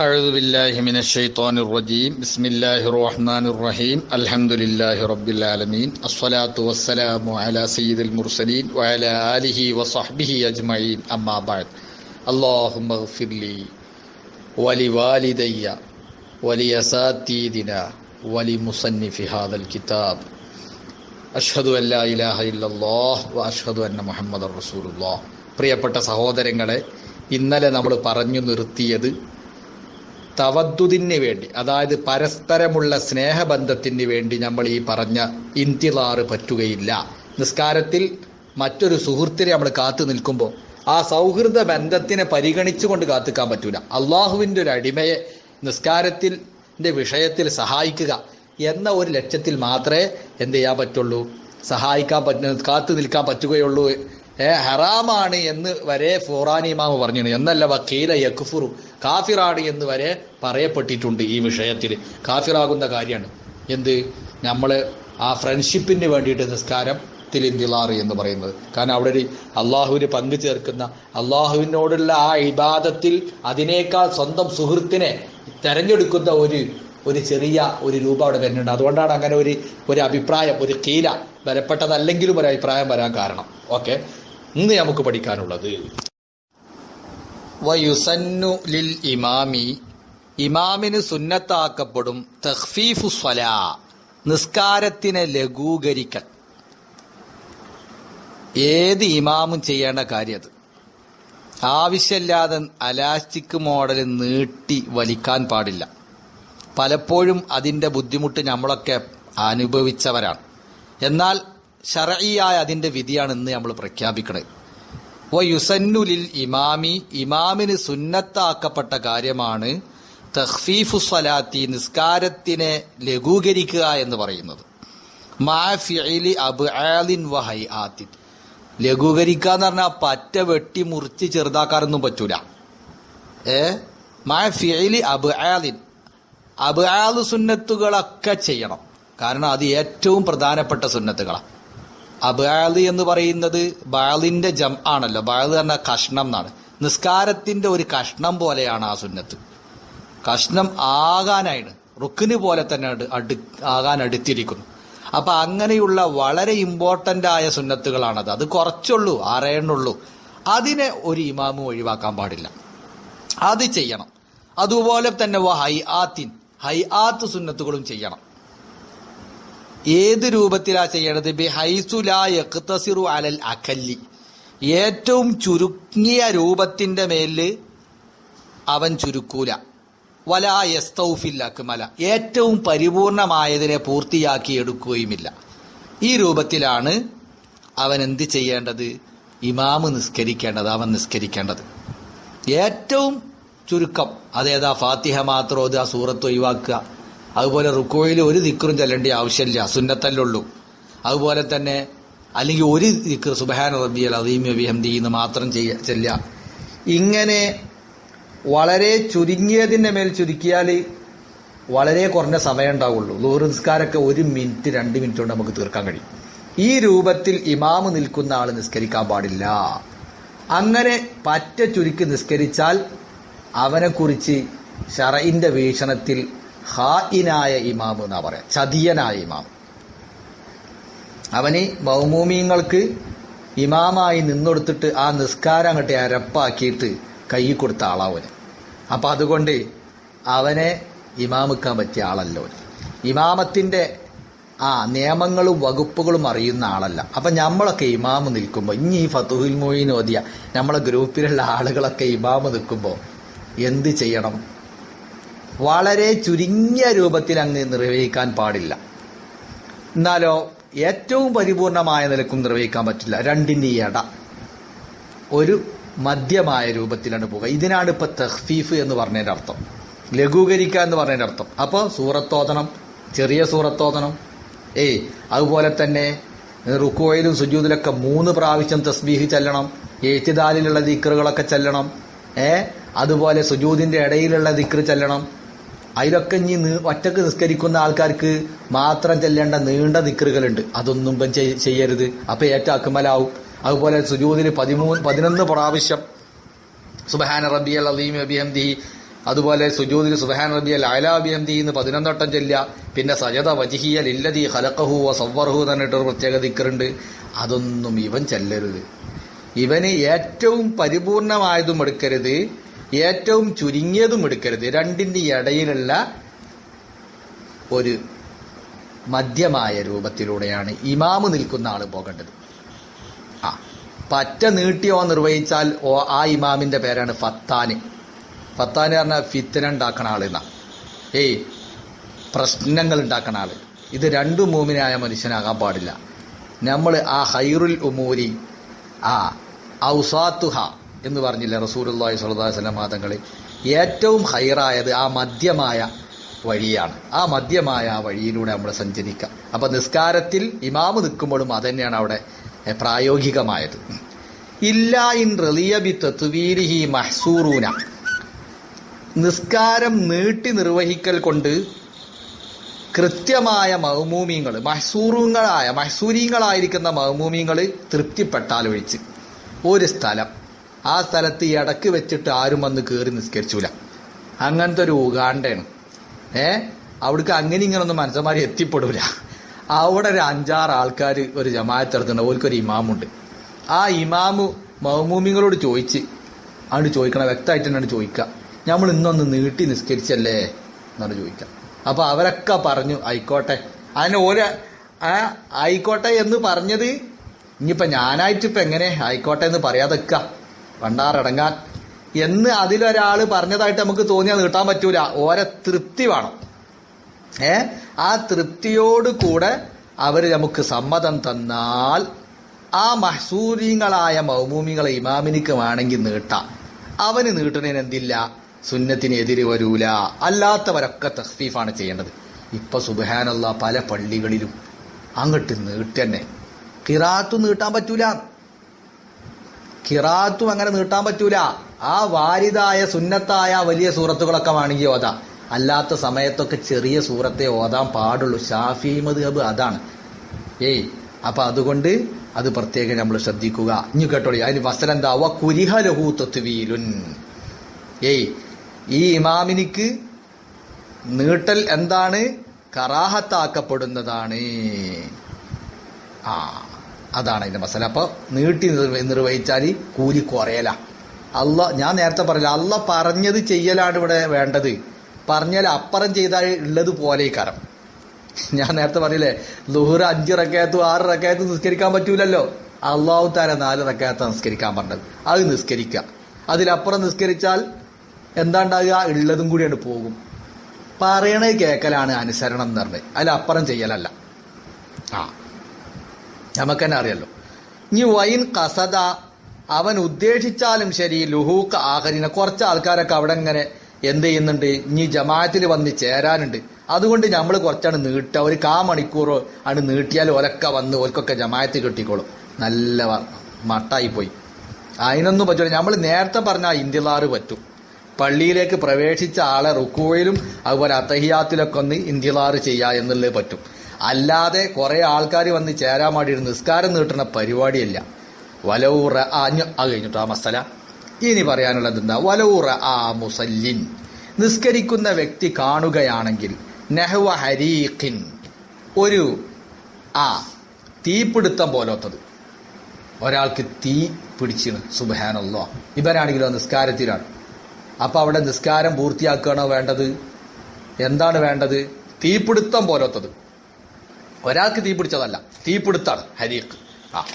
أعوذ بالله من الشيطان الرجيم بسم الله الرحمن الرحيم الحمد لله رب العالمين الصلاة والسلام على سيد المرسلين وعلى آله وصحبه أجمعين أما بعد اللهم اغفر لي ولوالدي ولأساتذتنا ولمصنف هذا الكتاب അഷ്ഹദു അല്ലാ ഇലാഹ ഇല്ലല്ലാഹ് വ അഷ്ഹദു അന്ന മുഹമ്മദ് റസൂലുള്ളാഹ് പ്രിയപ്പെട്ട സഹോദരങ്ങളെ ഇന്നലെ നമ്മൾ പറഞ്ഞു നിർത്തിയത് തവദ്ദുദിന് വേണ്ടി അതായത് പരസ്പരമുള്ള സ്നേഹബന്ധത്തിന് വേണ്ടി നമ്മൾ ഈ പറഞ്ഞ ഇന്തിലാറ് പറ്റുകയില്ല. നിസ്കാരത്തിൽ മറ്റൊരു സുഹൃത്തിനെ നമ്മൾ കാത്തു നിൽക്കുമ്പോൾ ആ സൗഹൃദ ബന്ധത്തിനെ പരിഗണിച്ചുകൊണ്ട് കാത്തുക്കാൻ പറ്റൂല. അള്ളാഹുവിന്റെ ഒരു അടിമയെ നിസ്കാരത്തിന്റെ വിഷയത്തിൽ സഹായിക്കുക എന്ന ഒരു ലക്ഷ്യത്തിൽ മാത്രമേ എന്ത് ചെയ്യാൻ പറ്റുള്ളൂ? സഹായിക്കാൻ പറ്റുന്ന കാത്തു നിൽക്കാൻ പറ്റുകയുള്ളൂ. ഏ ഹറാമാണ് എന്ന് വരെ ഫോറാനിമാവ് പറഞ്ഞു എന്നല്ല വക്കീല യക്ഫുറു കാഫിറാണ് എന്ന് വരെ പറയപ്പെട്ടിട്ടുണ്ട് ഈ വിഷയത്തിൽ. കാഫിറാകുന്ന കാര്യമാണ്. എന്ത്? നമ്മൾ ആ ഫ്രണ്ട്ഷിപ്പിന് വേണ്ടിയിട്ട് നിസ്കാരം ഇന്തിലാറ് എന്ന് പറയുന്നത്. കാരണം അവിടെ ഒരു അള്ളാഹുവിന് പങ്കു ചേർക്കുന്ന അള്ളാഹുവിനോടുള്ള ആ ഇബാദത്തിൽ അതിനേക്കാൾ സ്വന്തം സുഹൃത്തിനെ തെരഞ്ഞെടുക്കുന്ന ഒരു ഒരു ചെറിയ ഒരു രൂപം അവിടെ വരുന്നുണ്ട്. അതുകൊണ്ടാണ് അങ്ങനെ ഒരു ഒരു അഭിപ്രായം ഒരു കീല വരപ്പെട്ടതല്ലെങ്കിലും ഒരു അഭിപ്രായം വരാൻ കാരണം. ഓക്കെ? ഇന്ന് നമുക്ക് പഠിക്കാനുള്ളത് വയുസന്നു ലിൽ ഇമാമി. ഇമാമിന് സുന്നത്താക്കപ്പെടും തഹ്ഫീഫു സ്വലാ നിസ്കാരത്തിനെ ലഘൂകരിക്കൽ. ഏത് ഇമാമും ചെയ്യേണ്ട കാര്യം അത് ആവശ്യമില്ലാതെ അലാസ്റ്റിക് മോഡൽ നീട്ടി വലിക്കാൻ പാടില്ല. പലപ്പോഴും അതിന്റെ ബുദ്ധിമുട്ട് നമ്മളൊക്കെ അനുഭവിച്ചവരാണ്. എന്നാൽ ഷറയിയായ അതിന്റെ വിധിയാണ് ഇന്ന് നമ്മൾ പ്രഖ്യാപിക്കുന്നത് വ യുസന്നുലിൽ ഇമാമി ഇമാമിന് സുന്നത്താക്കപ്പെട്ട കാര്യമാണ് തഹ്ഫീഫു സലാത്തി നിസ്കാരത്തിനെ ലഘൂകരിക്കുക എന്ന് പറയുന്നത്. ലഘൂകരിക്കുക എന്ന് പറഞ്ഞാൽ പറ്റ വെട്ടി മുറിച്ച് ചെറുതാക്കാനൊന്നും പറ്റൂല. ഏ? മാഫിലി അബ് ആൽ സുന്നത്തുകളൊക്കെ ചെയ്യണം. കാരണം അത് ഏറ്റവും പ്രധാനപ്പെട്ട സുന്നത്തുകളാണ് അബാദ് എന്ന് പറയുന്നത് ബാലിന്റെ ജം ആണല്ലോ. ബാൽ പറഞ്ഞ കഷ്ണം എന്നാണ്. നിസ്കാരത്തിന്റെ ഒരു കഷ്ണം പോലെയാണ് ആ സുന്നത്ത്. കഷ്ണം ആകാനായിട്ട് റുക്കിന് പോലെ തന്നെ അടു ആകാൻ അടുത്തിരിക്കുന്നു. അപ്പൊ അങ്ങനെയുള്ള വളരെ ഇമ്പോർട്ടന്റ് ആയ സുന്നത്തുകളാണത്. അത് കുറച്ചുള്ളൂ ആറേണ്ണുള്ളൂ അതിനെ ഒരു ഇമാമും ഒഴിവാക്കാൻ പാടില്ല. അത് ചെയ്യണം. അതുപോലെ തന്നെ ഹൈ ആത്തിൻ ഹൈ ആത്ത് സുന്നത്തുകളും ചെയ്യണം. ഏത് രൂപത്തിലാ ചെയ്യണത്? ബി ഹൈസുലായു അലൽ അഖല്ലി. ഏറ്റവും ചുരുങ്ങിയ രൂപത്തിന്റെ മേലിൽ അവൻ ചുരുക്കൂല. വലാ യസ്തൗഫിൽ അക്മല. ഏറ്റവും പരിപൂർണമായതിനെ പൂർത്തിയാക്കി എടുക്കുകയുമില്ല. ഈ രൂപത്തിലാണ് അവൻ എന്ത് ചെയ്യേണ്ടത്? ഇമാമ് നിസ്കരിക്കേണ്ടത് അവൻ നിസ്കരിക്കേണ്ടത്. ഏറ്റവും ചുരുക്കം. അതേതാ ഫാത്തിഹ മാത്രം അത് ആ സൂറത്ത് ഒഴിവാക്കുക. അതുപോലെ റുക്കോയിൽ ഒരു ദിക്കറും ചെല്ലേണ്ട ആവശ്യമില്ല. സുന്നത്തല്ലുള്ളൂ. അതുപോലെ തന്നെ അല്ലെങ്കിൽ ഒരു ദിക്കർ സുബഹാന റബ്ബിയൽ അദീം വിഹംദി എന്ന് മാത്രം ചെയ്യ ചെല്ലുക. ഇങ്ങനെ വളരെ ചുരുങ്ങിയതിന്റെ മേൽ ചുരുക്കിയാൽ വളരെ കുറഞ്ഞ സമയം ഉണ്ടാവുള്ളൂ. ലൂറ് നിസ്കാരമൊക്കെ ഒരു മിനിറ്റ് രണ്ട് മിനിറ്റ് കൊണ്ട് നമുക്ക് തീർക്കാൻ കഴിയും. ഈ രൂപത്തിൽ ഇമാമ് നിൽക്കുന്ന ആൾ നിസ്കരിക്കാൻ പാടില്ല. അങ്ങനെ പറ്റ ചുരുക്കി നിസ്കരിച്ചാൽ അവനെക്കുറിച്ച് ഷറയിന്റെ വീക്ഷണത്തിൽ ഹായിനായ ഇമാം എന്നാ പറയാം. ചതിയനായ ഇമാം അവന് മൗമൂമിയങ്ങൾക്ക് ഇമാമായി നിന്നൊടുത്തിട്ട് ആ നിസ്കാരം അങ്ങോട്ട് അരപ്പാക്കിയിട്ട് കൈ കൊടുത്ത ആളാവന് അപ്പൊ അതുകൊണ്ട് അവനെ ഇമാമിക്കാൻ പറ്റിയ ആളല്ലോ ഇമാമത്തിന്റെ ആ നിയമങ്ങളും വകുപ്പുകളും അറിയുന്ന ആളല്ല. അപ്പൊ നമ്മളൊക്കെ ഇമാമ് നിൽക്കുമ്പോൾ ഇനി ഈ ഫതുഹുൽ മൊയ്ൻ ഓതിയ നമ്മളെ ഗ്രൂപ്പിലുള്ള ആളുകളൊക്കെ ഇമാമ് നിൽക്കുമ്പോൾ എന്ത് ചെയ്യണം? വളരെ ചുരുങ്ങിയ രൂപത്തിൽ അങ്ങ് നിർവഹിക്കാൻ പാടില്ല. എന്നാലോ ഏറ്റവും പരിപൂർണമായ നിലക്കും നിർവഹിക്കാൻ പറ്റില്ല. രണ്ടിന്റെ ഇട ഒരു മധ്യമായ രൂപത്തിലാണ് പോകുക ഇതിനാണ് ഇപ്പൊ തഹ്ഫീഫ് എന്ന് പറഞ്ഞതിന്റെ അർത്ഥം. ലഘൂകരിക്കുക എന്ന് പറഞ്ഞതിന്റെ അർത്ഥം. അപ്പോൾ സൂറത്തോതണം ചെറിയ സൂറത്തോതണം ഏയ് അതുപോലെ തന്നെ റുക്കോയിലും സുജൂദിലൊക്കെ മൂന്ന് പ്രാവശ്യം തസ്ബീഹ് ചെല്ലണം ഏറ്റുദാലിലുള്ള ദിക്റുകളൊക്കെ ചെല്ലണം ഏ അതുപോലെ സുജൂദിന്റെ ഇടയിലുള്ള ദിക്റ് ചെല്ലണം അതിലൊക്കെ ഇനി ഒറ്റയ്ക്ക് നിസ്കരിക്കുന്ന ആൾക്കാർക്ക് മാത്രം ചെല്ലേണ്ട നീണ്ട നിക്കറുകളുണ്ട് അതൊന്നും ഇപ്പം ചെയ്യരുത്. അപ്പൊ ഏറ്റവും അക്മലാവും അതുപോലെ സുജൂതിൽ പതിമൂന്ന് പതിനൊന്ന് പ്രാവശ്യം സുബഹാൻ റബി അലീം അബിഹംദി അതുപോലെ സുജൂദിൽ സുബഹാൻ റബിയൽ അയലാബിയന്തി എന്ന് പതിനൊന്നട്ടം ചെല്ലുക. പിന്നെ സജത വജിഹിയൽ ഇല്ലതി ഹലക്കഹു സവ്വർഹു എന്നിട്ടൊരു പ്രത്യേക ദിക്കറുണ്ട് അതൊന്നും ഇവൻ ചെല്ലരുത്. ഇവന് ഏറ്റവും പരിപൂർണമായതും എടുക്കരുത്. ഏറ്റവും ചുരുങ്ങിയതും എടുക്കരുത്. രണ്ടിന്റെ ഇടയിലുള്ള ഒരു മധ്യമായ രൂപത്തിലൂടെയാണ് ഇമാമ് നിൽക്കുന്ന ആൾ പോകേണ്ടത്. ആ പറ്റ നീട്ടിയോ നിർവഹിച്ചാൽ ഓ ആ ഇമാമിന്റെ പേരാണ് ഫത്താന്. ഫത്താന് പറഞ്ഞാൽ ഫിത്തന ഉണ്ടാക്കണ ആളെന്നാ ഏയ് പ്രശ്നങ്ങൾ ഉണ്ടാക്കണ ആൾ. ഇത് രണ്ടു മൂമിനായ മനുഷ്യനാകാൻ പാടില്ല. നമ്മൾ ആ ഹൈറുൽ ഉമൂരി ആ ഔസാത്തുഹ എന്ന് പറഞ്ഞില്ല റസൂലുള്ളാഹി സ്വല്ലല്ലാഹി വസല്ലം മാതങ്ങൾ ഏറ്റവും ഹൈറായത് ആ മധ്യമായ വഴിയാണ്. ആ മധ്യമായ ആ വഴിയിലൂടെ നമ്മൾ സഞ്ചരിക്കാം. അപ്പോൾ നിസ്കാരത്തിൽ ഇമാമ് നിൽക്കുമ്പോഴും അതന്നെയാണ് അവിടെ പ്രായോഗികമായത്. ഇല്ലാ ഇൻ റലിയബി തത്വീരിഹി മഹസൂറൂന. നിസ്കാരം നീട്ടി നിർവഹിക്കൽ കൊണ്ട് കൃത്യമായ മഹമൂമിങ്ങൾ മഹസൂറുങ്ങളായ മഹ്സൂരീങ്ങളായിരിക്കുന്ന മഹമൂമിങ്ങൾ തൃപ്തിപ്പെട്ടാൽ ഒഴിച്ച്. ഒരു സ്ഥലം. ആ സ്ഥലത്ത് ഇടയ്ക്ക് വെച്ചിട്ട് ആരും വന്ന് കയറി നിസ്കരിച്ചൂല. അങ്ങനത്തെ ഒരു ഉഗാണ്ടയാണ്. ഏ? അവിടേക്ക് അങ്ങനെ ഇങ്ങനൊന്നും മനസ്സന്മാർ എത്തിപ്പെടൂല. അവിടെ ഒരു അഞ്ചാറ് ആൾക്കാർ ഒരു ജമാഅത്ത് നടത്തുന്നുണ്ട്. ഓൽക്കൊരു ഇമാമുണ്ട്. ആ ഇമാമു മഹമൂമിങ്ങളോട് ചോദിച്ച് ആണ് ചോദിക്കണം വ്യക്തമായിട്ട് തന്നെയാണ് ചോദിക്കുക നമ്മൾ ഇന്നൊന്ന് നീട്ടി നിസ്കരിച്ചല്ലേ? എന്നാണ് ചോദിക്കുക അപ്പൊ അവരൊക്കെ പറഞ്ഞു ആയിക്കോട്ടെ. അതിന് ഓര ആയിക്കോട്ടെ എന്ന് പറഞ്ഞത് ഇനിയിപ്പൊ ഞാനായിട്ടിപ്പോൾ എങ്ങനെ? ആയിക്കോട്ടെ എന്ന് പറയാതെക്ക പണ്ടാറടങ്ങാൻ എന്ന് അതിലൊരാൾ പറഞ്ഞതായിട്ട് നമുക്ക് തോന്നിയാൽ നീട്ടാൻ പറ്റൂല. ഓരെ തൃപ്തി വേണം. ഏ? ആ തൃപ്തിയോട് കൂടെ അവർ നമുക്ക് സമ്മതം തന്നാൽ ആ മഹസൂരിങ്ങളായ മൗമൂമികളെ ഇമാമിനിക്ക് വേണമെങ്കിൽ നീട്ടാം. അവന് നീട്ടുന്നതിന് എന്തില്ല? സുന്നത്തിനെതിരെ വരൂല. അല്ലാത്തവരൊക്കെ തസ്തീഫാണ് ചെയ്യേണ്ടത്. ഇപ്പൊ സുബഹാനുള്ള പല പള്ളികളിലും അങ്ങോട്ട് നീട്ടന്നെ. കിറാത്തു നീട്ടാൻ പറ്റൂല. കിറാത്തും അങ്ങനെ നീട്ടാൻ പറ്റൂല. ആ വാരിതായ സുന്നത്തായ വലിയ സൂറത്തുകളൊക്കെ വേണമെങ്കിൽ ഓതാം. അല്ലാത്ത സമയത്തൊക്കെ ചെറിയ സൂറത്തെ ഓതാൻ പാടുള്ളൂ. ഷാഫി മദ്ഹബ് അതാണ്. ഏയ് അപ്പൊ അതുകൊണ്ട് അത് പ്രത്യേകം നമ്മൾ ശ്രദ്ധിക്കുക. ഇനി കേട്ടോളി അതിന് വസലെന്താ വ കുരിഹലഹു തത്വീലുൻ. ഏയ് ഈ ഇമാമിനിക്ക് നീട്ടൽ എന്താണ്? കറാഹത്താക്കപ്പെടുന്നതാണ്. ആ. അതാണ് അതിന്റെ മസല. അപ്പോൾ നീട്ടി നിർവ- നിർവഹിച്ചാൽ കൂലി കുറയല. അല്ല ഞാൻ നേരത്തെ പറഞ്ഞില്ല അല്ല പറഞ്ഞത് ചെയ്യലാണ് ഇവിടെ വേണ്ടത്. പറഞ്ഞാൽ അപ്പുറം ചെയ്താൽ ഉള്ളത് പോലെ കരം ഞാൻ നേരത്തെ പറഞ്ഞില്ലേ ലുഹുർ അഞ്ച് റക്കയത്തു ആറ് റക്കയത്തു നിസ്കരിക്കാൻ പറ്റൂലല്ലോ. അള്ളാഹു താര നാല് റക്കയത്ത നിസ്കരിക്കാൻ പറഞ്ഞത്. അത് നിസ്കരിക്കുക അതിലപ്പുറം നിസ്കരിച്ചാൽ എന്താ ഉണ്ടാകുക ഉള്ളതും കൂടിയാണ് പോകും. പറയണേ കേക്കലാണ് അനുസരണം എന്ന് പറഞ്ഞത്. അതിലപ്പുറം ചെയ്യലല്ല. ആ. നമുക്ക് തന്നെ അറിയാലോ ഇനി വൈൻ കസദ അവൻ ഉദ്ദേശിച്ചാലും ശരി ലുഹൂക്ക് ആഹരിനെ കുറച്ച് ആൾക്കാരൊക്കെ അവിടെ ഇങ്ങനെ എന്ത് ചെയ്യുന്നുണ്ട്? ഇനി ജമാഅത്തിൽ വന്ന് ചേരാനുണ്ട്. അതുകൊണ്ട് നമ്മൾ കുറച്ചാണ് നീട്ടുക ഒരു കാ മണിക്കൂറോ ആണ് നീട്ടിയാൽ ഒലക്ക വന്ന് ഓൽക്കൊക്കെ ജമാഅത്ത് കിട്ടിക്കോളും. നല്ല മട്ടായി പോയി. അതിനൊന്നും പറ്റൂല. നമ്മൾ നേരത്തെ പറഞ്ഞാൽ ഇന്ത്യലാറ് പറ്റും. പള്ളിയിലേക്ക് പ്രവേശിച്ച ആളെ റുക്കുവയിലും അതുപോലെ അത്തഹിയാത്തിലൊക്കെ ഒന്ന് ഇന്ത്യലാറ് ചെയ്യുക എന്നുള്ളത് പറ്റും. അല്ലാതെ കുറെ ആൾക്കാർ വന്ന് ചേരാൻ വേണ്ടി നിസ്കാരം നീട്ടുന്ന പരിപാടിയല്ല. വലൗറ ആ കഴിഞ്ഞിട്ടോ ആ മസല? ഇനി പറയാനുള്ളത് എന്താ? വലൗറ ആ മുസല്ലിൻ. നിസ്കരിക്കുന്ന വ്യക്തി കാണുകയാണെങ്കിൽ നെഹ്വ ഹരീഖിൻ. ഒരു ആ തീപിടുത്തം പോലത്തത്. ഒരാൾക്ക് തീ പിടിച്ചിന്. സുബഹാനല്ലോ. ഇവരാണെങ്കിലോ നിസ്കാരത്തിലാണ്. അപ്പോൾ അവിടെ നിസ്കാരം പൂർത്തിയാക്കുകയാണോ വേണ്ടത്? എന്താണ് വേണ്ടത്? തീപിടുത്തം പോലത്തത്. ഒരാൾക്ക് തീ പിടിച്ചതല്ല തീപിടുത്താണ് ഹരീഖ്. ആ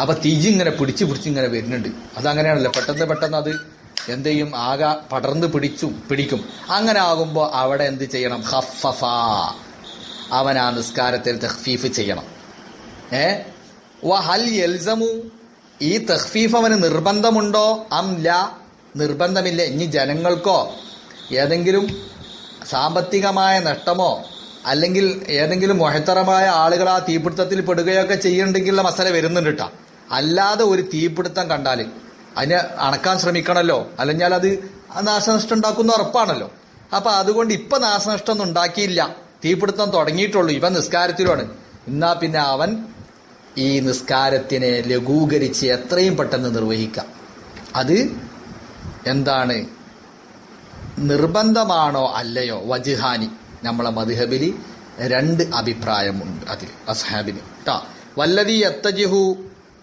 അപ്പൊ തീജിങ്ങനെ പിടിച്ച് പിടിച്ചിങ്ങനെ വരുന്നുണ്ട്. അതങ്ങനെയാണല്ലോ പെട്ടെന്ന് പെട്ടെന്ന് അത് എന്ത് ചെയ്യും? ആകെ പടർന്ന് പിടിച്ചും പിടിക്കും. അങ്ങനെ ആകുമ്പോൾ അവിടെ എന്ത് ചെയ്യണം? ഹഫഫ അവൻ ആ നിസ്കാരത്തിൽ തഹ്ഫീഫ് ചെയ്യണം. ഏ? വ ഹൽ യൽസമു. ഈ തഹ്ഫീഫ് അവന് നിർബന്ധമുണ്ടോ? അം ല. നിർബന്ധമില്ല. ഇനി ജനങ്ങൾക്കോ? ഏതെങ്കിലും സാമ്പത്തികമായ നഷ്ടമോ? അല്ലെങ്കിൽ ഏതെങ്കിലും മൊഹത്തറമായ ആളുകൾ ആ തീപിടുത്തത്തിൽ പെടുകയൊക്കെ ചെയ്യണ്ടെങ്കിലുള്ള മസല വരുന്നുണ്ട് കേട്ടോ അല്ലാതെ ഒരു തീപിടുത്തം കണ്ടാൽ അതിനെ അണക്കാൻ ശ്രമിക്കണമല്ലോ അല്ലെങ്കിൽ അത് നാശനഷ്ടം ഉണ്ടാക്കുന്ന ഉറപ്പാണല്ലോ. അപ്പൊ അതുകൊണ്ട് ഇപ്പൊ നാശനഷ്ടം ഒന്നും ഉണ്ടാക്കിയില്ല. തീപിടുത്തം തുടങ്ങിയിട്ടുള്ളൂ. ഇവൻ നിസ്കാരത്തിലുമാണ്. എന്നാ പിന്നെ അവൻ ഈ നിസ്കാരത്തിനെ ലഘൂകരിച്ച് എത്രയും പെട്ടെന്ന് നിർവഹിക്കാം. അത് എന്താണ്? നിർബന്ധമാണോ അല്ലയോ? വജിഹാനി. നമ്മളെ മധുഹബിൽ രണ്ട് അഭിപ്രായമുണ്ട് അതിൽ അസ്ഹാബിന്. കേട്ടോ വല്ലതി എത്തജിഹു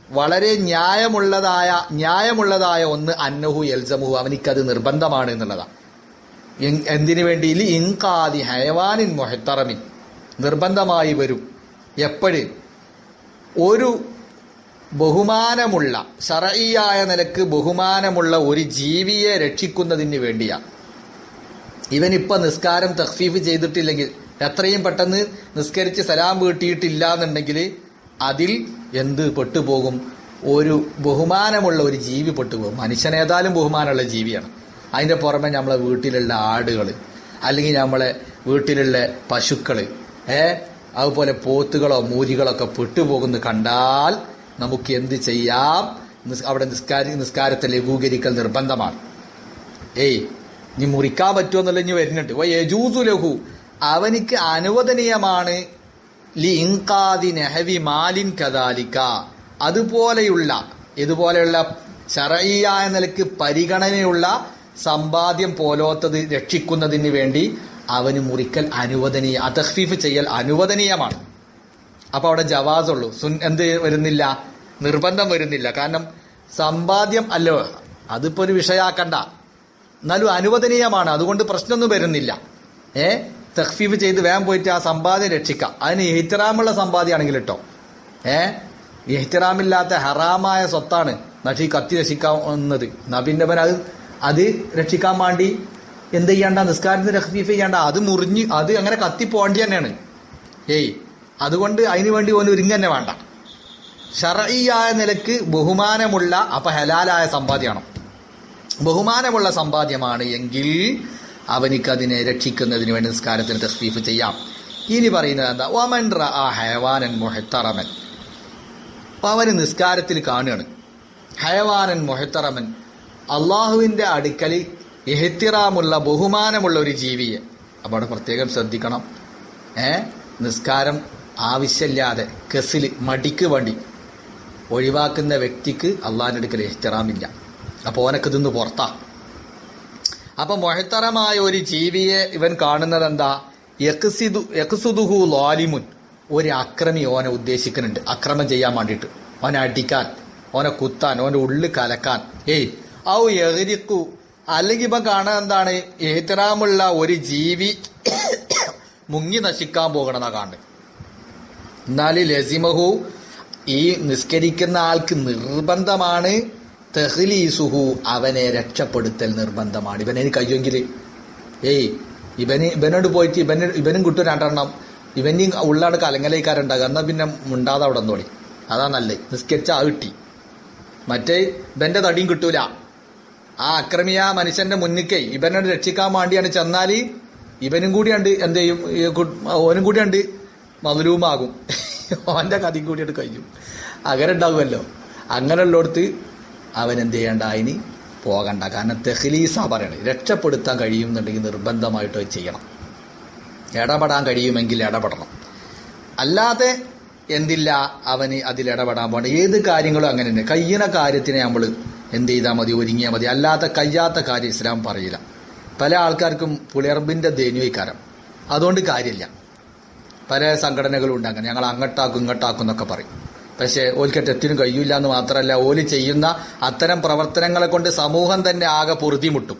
വളരെ ന്യായമുള്ളതായ ന്യായമുള്ളതായ ഒന്ന് അന്നഹു എൽസമുഹു അവനിക്കത് നിർബന്ധമാണ് എന്നുള്ളതാണ് എന്തിനു വേണ്ടി? ഇൻകാദി ഹയവാനിൻ മൊഹത്തറമിൻ. നിർബന്ധമായി വരും. എപ്പോഴ്? ഒരു ബഹുമാനമുള്ള ശറയിയായ നിലയ്ക്ക് ബഹുമാനമുള്ള ഒരു ജീവിയെ രക്ഷിക്കുന്നതിന് വേണ്ടിയാണ് ഇവനിപ്പോ നിസ്കാരം തഖ്ഫീഫ് ചെയ്തിട്ടില്ലെങ്കിൽ എത്രയും പെട്ടെന്ന് നിസ്കരിച്ച് സലാം വീട്ടിയിട്ടില്ല എന്നുണ്ടെങ്കിൽ അതിൽ എന്ത് പെട്ടുപോകും? ഒരു ബഹുമാനമുള്ള ഒരു ജീവി പെട്ടുപോകും. മനുഷ്യനേതായാലും ബഹുമാനമുള്ള ജീവിയാണ്. അതിന്റെ പുറമെ നമ്മളെ വീട്ടിലുള്ള ആടുകൾ അല്ലെങ്കിൽ നമ്മളെ വീട്ടിലുള്ള പശുക്കൾ ഏ? അതുപോലെ പോത്തുകളോ മൂരികളൊക്കെ പെട്ടുപോകുന്ന കണ്ടാൽ നമുക്ക് എന്ത് ചെയ്യാം? അവിടെ നിസ്കാര നിസ്കാരത്തെ ലഘൂകരിക്കൽ നിർബന്ധമാണ്. ഏയ് നീ മുറിക്കാൻ പറ്റുമോ എന്നുള്ള ഇനി വരുന്നുണ്ട്. വ യജൂസു ലഹു. അവനിക്ക് അനുവദനീയമാണ്. ലി ഇൻകാദി നെഹവി മാലിൻ കദാലിക്ക അതുപോലെയുള്ള ഇതുപോലെയുള്ള ചറയ്യായ നിലയ്ക്ക് പരിഗണനയുള്ള സമ്പാദ്യം പോലോത്തത് രക്ഷിക്കുന്നതിന് വേണ്ടി അവന് മുറിക്കൽ അനുവദനീയ അതഹ്ഫീഫ് ചെയ്യൽ അനുവദനീയമാണ്. അപ്പോൾ അവിടെ ജവാസുള്ളൂ. സുൻ എന്ത് വരുന്നില്ല? നിർബന്ധം വരുന്നില്ല. കാരണം സമ്പാദ്യം അല്ലോ. അതിപ്പോ ഒരു വിഷയാക്കണ്ട. എന്നാലും അനുവദനീയമാണ്. അതുകൊണ്ട് പ്രശ്നമൊന്നും വരുന്നില്ല. ഏ? തഖ്ഫീഫ് ചെയ്ത് വേഗം പോയിട്ട് ആ സമ്പാദ്യം രക്ഷിക്കാം. അതിന് ഇഹ്തിറാമുള്ള സമ്പാദ്യമാണെങ്കിൽ കേട്ടോ ഏ? ഇഹ്തിറാമില്ലാത്ത ഹറാമായ സ്വത്താണ് നഷി കത്തി രക്ഷിക്കാവുന്നത്. നബിന്റെ അത് അത് രക്ഷിക്കാൻ വേണ്ടി എന്ത് ചെയ്യണ്ട? നിസ്കാരത്തിന് തഹ്ഫീഫ് ചെയ്യണ്ട. അത് മുറിഞ്ഞ് അത് അങ്ങനെ കത്തി പോകേണ്ടി തന്നെയാണ്. ഏയ്. അതുകൊണ്ട് അതിനു വേണ്ടി പോലും ഒരുങ്ങ തന്നെ വേണ്ട. ഷറയിയായ നിലയ്ക്ക് ബഹുമാനമുള്ള അപ്പൊ ഹലാലായ സമ്പാദ്യമാണ്? ബഹുമാനമുള്ള സമ്പാദ്യമാണ് എങ്കിൽ അവനിക്ക് അതിനെ രക്ഷിക്കുന്നതിന് വേണ്ടി നിസ്കാരത്തിന് തസ്ബീഫ് ചെയ്യാം. ഇനി പറയുന്നത് എന്താ? ഒമൻ ആ ഹയവാനൻ മൊഹത്തറമൻ. അവന് നിസ്കാരത്തിൽ കാണുകയാണ്. ഹയവാനൻ മൊഹത്തറമൻ അള്ളാഹുവിന്റെ അടുക്കലിൽ എഹത്തിറാമുള്ള ബഹുമാനമുള്ള ഒരു ജീവിയെ. അപ്പോൾ അവിടെ പ്രത്യേകം ശ്രദ്ധിക്കണം. ഏ? നിസ്കാരം ആവശ്യമില്ലാതെ കെസിൽ മടിക്ക് വേണ്ടി ഒഴിവാക്കുന്ന വ്യക്തിക്ക് അള്ളാഹിന്റെ അടുക്കൽ എഹ്തിറാമില്ല. അപ്പൊ ഓനക്ക് ഇതിന്ന് പുറത്താ. അപ്പം മൊഹത്തരമായ ഒരു ജീവിയെ ഇവൻ കാണുന്നത് എന്താ യക്സിദു യക്സുദുഹു ലോലിമുൻ. ഒരു അക്രമി ഓനെ ഉദ്ദേശിക്കുന്നുണ്ട്. അക്രമം ചെയ്യാൻ വേണ്ടിയിട്ട്. ഓനെ അടിക്കാൻ ഓനെ കുത്താൻ ഓന്റെ ഉള്ളിൽ കലക്കാൻ. ഏയ് ഔ എഹരിക്കു അല്ലെങ്കിൽ ഇപ്പം കാണാൻ എന്താണ്? എഹ്തിറാമുള്ള ഒരു ജീവി മുങ്ങി നശിക്കാൻ പോകണമെന്നാ കാണുന്നത്. എന്നാൽ ലസിമഹു ഈ നിസ്കരിക്കുന്ന ആൾക്ക് നിർബന്ധമാണ് തെഹ്ലീസുഹു അവനെ രക്ഷപ്പെടുത്തൽ നിർബന്ധമാണ്. ഇവനെ കഴിയുമെങ്കിൽ ഏയ് ഇവന് ഇവനോട് പോയിട്ട് ഇവന് ഇവനും കിട്ടും രണ്ടെണ്ണം. ഇവനും ഉള്ളാട് കലങ്ങലേക്കാരുണ്ടാകുക എന്നാൽ പിന്നെ മുണ്ടാതെ അവിടെ തോളി അതാ നല്ലത്. നിസ്കരിച്ച ആ കിട്ടി. മറ്റേ ഇവന്റെ തടിയും കിട്ടൂല. ആ അക്രമിയ മനുഷ്യന്റെ മുന്നിക്കേ ഇവനോട് രക്ഷിക്കാൻ വേണ്ടിയാണ് ചെന്നാൽ ഇവനും കൂടിയുണ്ട് എന്ത് ചെയ്യും? ഓനും കൂടിയുണ്ട്. മധുരവുമാകും ഓന്റെ കഥയും കൂടിയിട്ട് കഴിയും. അങ്ങനെ ഉണ്ടാകുമല്ലോ അങ്ങനെയുള്ളടത്ത് അവൻ എന്ത് ചെയ്യേണ്ട ഇനി പോകണ്ട. കാരണം തെഹ്ലീസ പറയണത്. രക്ഷപ്പെടുത്താൻ കഴിയുമെന്നുണ്ടെങ്കിൽ നിർബന്ധമായിട്ട് ചെയ്യണം. ഇടപെടാൻ കഴിയുമെങ്കിൽ ഇടപെടണം. അല്ലാതെ എന്തില്ല അവന് അതിൽ ഇടപെടാൻ പോകണം ഏത് കാര്യങ്ങളും അങ്ങനെ തന്നെ കയ്യണ കാര്യത്തിനെ നമ്മൾ എന്ത് ചെയ്താൽ മതി? ഒരുങ്ങിയാൽ മതി. അല്ലാത്ത കയ്യാത്ത കാര്യം ഇസ്ലാം പറയില്ല. പല ആൾക്കാർക്കും പുളിയർബിന്റെ ദേനുവൈക്കാരം അതുകൊണ്ട് കാര്യമില്ല. പല സംഘടനകളും ഉണ്ട് അങ്ങനെ. ഞങ്ങൾ അങ്ങോട്ടാക്കും ഇങ്ങോട്ടാക്കും എന്നൊക്കെ പറയും. പക്ഷേ ഓൽക്ക് തെറ്റിനും കഴിയില്ല എന്ന് മാത്രമല്ല ഓൽ ചെയ്യുന്ന അത്തരം പ്രവർത്തനങ്ങളെ കൊണ്ട് സമൂഹം തന്നെ ആകെ പൊറുതിമുട്ടും.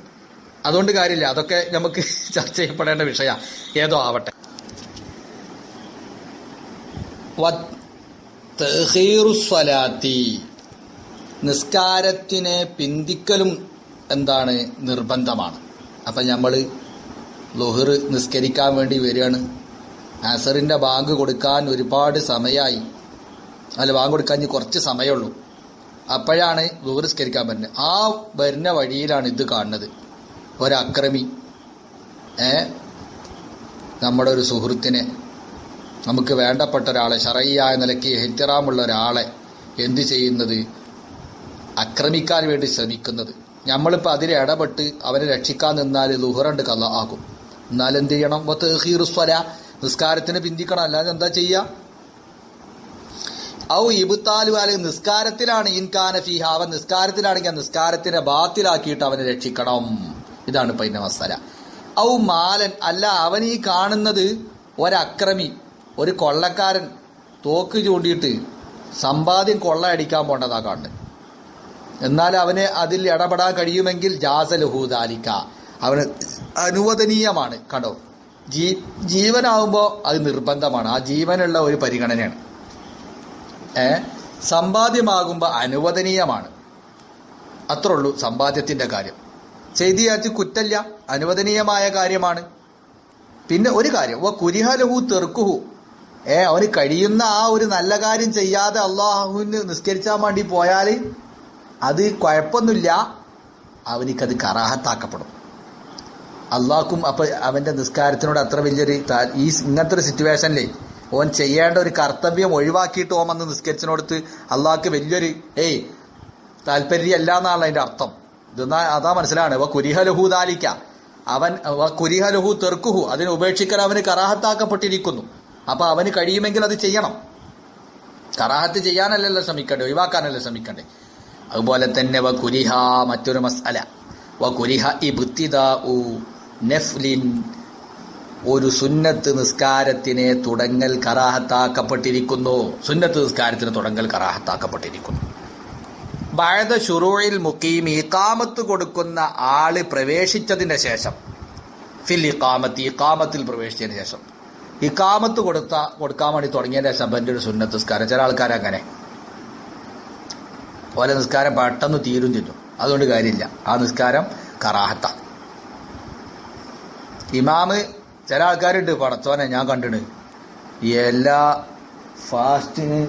അതുകൊണ്ട് കാര്യമില്ല. അതൊക്കെ നമുക്ക് ചർച്ച ചെയ്യപ്പെടേണ്ട വിഷയ. ഏതോ ആവട്ടെ. നിസ്കാരത്തിനെ പിന്തിക്കലും എന്താണ് നിർബന്ധമാണ്. അപ്പം നമ്മൾ ലുഹർ നിസ്കരിക്കാൻ വേണ്ടി വരികയാണ്. ആസറിന്റെ ബാങ്ക് കൊടുക്കാൻ ഒരുപാട് സമയമായി അല്ല വാങ്ങൊടുക്കാൻ ഇനി കുറച്ച് സമയമുള്ളൂ. അപ്പോഴാണ് ദൂരസ്കരിക്കാൻ പറ്റുന്നത്. ആ വരുന്ന വഴിയിലാണ് ഇത് കാണുന്നത്. ഒരക്രമി. ഏ? നമ്മുടെ ഒരു സുഹൃത്തിനെ നമുക്ക് വേണ്ടപ്പെട്ട ഒരാളെ ശറയ്യായ നിലയ്ക്ക് എഹ്തിറാമുള്ള ഒരാളെ എന്ത് ചെയ്യുന്നത്? അക്രമിക്കാൻ വേണ്ടി ശ്രമിക്കുന്നത്. നമ്മളിപ്പോൾ അതിൽ ഇടപെട്ട് അവനെ രക്ഷിക്കാൻ നിന്നാൽ ലുഹറണ്ട് കല ആകും. എന്നാൽ എന്ത് ചെയ്യണം? നിസ്കാരത്തിന് പിന്തിക്കണം. അല്ലാതെ എന്താ ചെയ്യുക ഔ ഇബുത്താലു അല്ലെങ്കിൽ നിസ്കാരത്തിലാണ് ഇൻകാന ഫിഹ അവൻ നിസ്കാരത്തിലാണെങ്കിൽ ആ നിസ്കാരത്തിനെ ബാത്തിലാക്കിയിട്ട് അവനെ രക്ഷിക്കണം. ഇതാണ് പൈന മസാല. ഔ മാലൻ അല്ല അവൻ ഈ കാണുന്നത് ഒരക്രമി ഒരു കൊള്ളക്കാരൻ തോക്ക് ചൂണ്ടിയിട്ട് സമ്പാദ്യം കൊള്ളയടിക്കാൻ പോണ്ടതാ കാണുന്നത്. എന്നാൽ അവന് അതിൽ ഇടപെടാൻ കഴിയുമെങ്കിൽ ജാസലഹൂദാലിക്ക അവന് അനുവദനീയമാണ്. കണ്ടോ? ജീ ജീവനാവുമ്പോൾ അത് നിർബന്ധമാണ്. ആ ജീവനുള്ള ഒരു പരിഗണനയാണ്. സമ്പാദ്യമാകുമ്പോൾ അനുവദനീയമാണ്. അത്രേ ഉള്ളൂ സമ്പാദ്യത്തിന്റെ കാര്യം. ചെയ്തിയാച്ച് കുറ്റല്ല അനുവദനീയമായ കാര്യമാണ്. പിന്നെ ഒരു കാര്യം ഓ കുരിഹലഹു തെർക്കുഹു. ഏ അവന് കഴിയുന്ന ആ ഒരു നല്ല കാര്യം ചെയ്യാതെ അള്ളാഹുവിന് നിസ്കരിച്ചാൻ വേണ്ടി പോയാൽ അത് കുഴപ്പമൊന്നുമില്ല. അവനിക്കത് കറാഹത്താക്കപ്പെടും. അള്ളാഹ്ക്കും അപ്പൊ അവന്റെ നിസ്കാരത്തിനോട് അത്ര വലിയൊരു ഈ ഇങ്ങനത്തെ ഒരു സിറ്റുവേഷനിലേ ഓൻ ചെയ്യേണ്ട ഒരു കർത്തവ്യം ഒഴിവാക്കിയിട്ട് ഓൻ വന്ന് നിസ്കരിച്ചിനോടത്ത് അള്ളാഹ്ക്ക് വലിയൊരു ഏയ് താല്പര്യമല്ല എന്നാണ് അതിന്റെ അർത്ഥം. ഇതെന്നാ അതാ മനസ്സിലാണ്. വ കുരിഹലഹൂദാലിക്ക അവൻ വ കുരിഹലഹു തെർക്കുഹു. അതിനെ ഉപേക്ഷിക്കാൻ അവന് കറാഹത്താക്കപ്പെട്ടിരിക്കുന്നു. അപ്പൊ അവന് കഴിയുമെങ്കിൽ അത് ചെയ്യണം. കറാഹത്ത് ചെയ്യാനല്ലല്ലോ ശ്രമിക്കണ്ടേ ഒഴിവാക്കാനല്ലേ ശ്രമിക്കണ്ടേ അതുപോലെ തന്നെ വ കുരിഹ മറ്റൊരു മസ്അല വ കുരിഹ ഇ ബുത്തിദ ഉ നഫ്ലിൻ ഒരു സുന്നത്ത് നിസ്കാരത്തിനെ തുടങ്ങൽ കറാഹത്താക്കപ്പെട്ടിരിക്കുന്നു. സുന്നത്ത് നിസ്കാരത്തിന് തുടങ്ങൽ കറാഹത്താക്കപ്പെട്ടിരിക്കുന്നു. ബഴത ഷുറൂയിൽ മുക്കീം ഇക്കാമത്ത് കൊടുക്കുന്ന ആൾ പ്രവേശിച്ചതിന് ശേഷം ഫിൽ ഇക്കാമത്ത് ഇക്കാമത്തിൽ പ്രവേശിച്ചതിന് ശേഷം. ഇക്കാമത്ത് കൊടുത്ത കൊടുക്കാൻ വേണ്ടി തുടങ്ങിയതിന് ശേഷം എന്റെ ഒരു സുന്നത്ത് നിസ്കാരം. ചില ആൾക്കാർ അങ്ങനെ. ഓല നിസ്കാരം പെട്ടെന്ന് തീരും ചെല്ലും അതുകൊണ്ട് കാര്യമില്ല. ആ നിസ്കാരം കറാഹത്ത. ഇമാമ് ചില ആൾക്കാരുണ്ട് പടച്ചോനെ ഞാൻ കണ്ടിണ് എല്ലാ ഫാസ്റ്റിന്